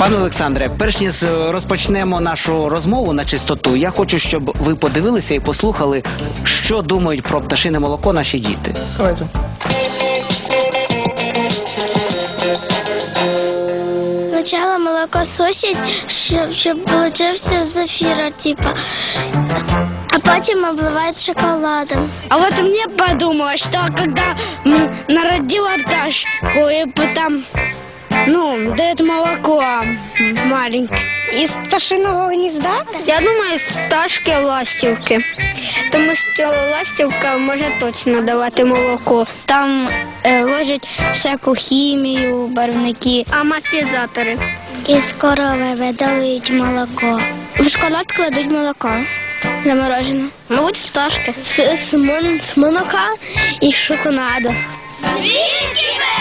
Пане Олександре, перш ніж е, розпочнемо нашу розмову на чистоту, я хочу, щоб ви подивилися і послухали, що думають про пташине молоко наші діти. Давайте. Сначала молоко сусять, щоб, щоб получився зефіра, типа. А потім обливають шоколадом. А вот мне подумалось, что когда м, народила пташку и потом, ну, дает молоко маленькое. Із пташиного гнізда? Я думаю, з пташки ластівки, тому що ластівка може точно давати молоко. Там е, ложать всяку хімію, барвники, амортизатори. Із корови видають молоко. В шоколад кладуть молоко. Заморожене. Мабуть, з пташки. З, з, мон- з молока і шоколаду. Звідки бере